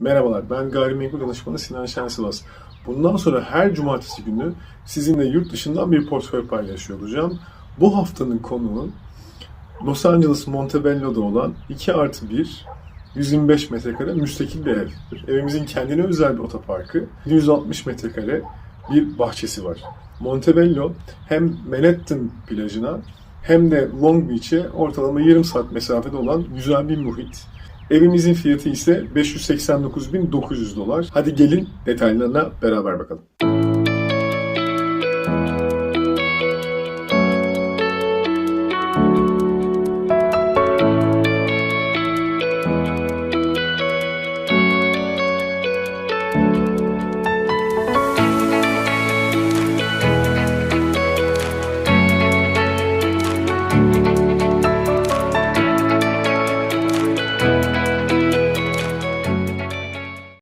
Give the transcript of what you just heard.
Merhabalar, ben gayrimenkul danışmanı Sinan Şensivas. Bundan sonra her cumartesi günü sizinle yurt dışından bir portföy paylaşıyor olacağım. Bu haftanın konuğu Los Angeles Montebello'da olan 2 artı 1 125 metrekare müstakil bir ev. Evimizin kendine özel bir otoparkı, 160 metrekare bir bahçesi var. Montebello hem Manhattan plajına hem de Long Beach'e ortalama yarım saat mesafede olan güzel bir muhit. Evimizin fiyatı ise 589.900 dolar. Hadi gelin detaylarına beraber bakalım.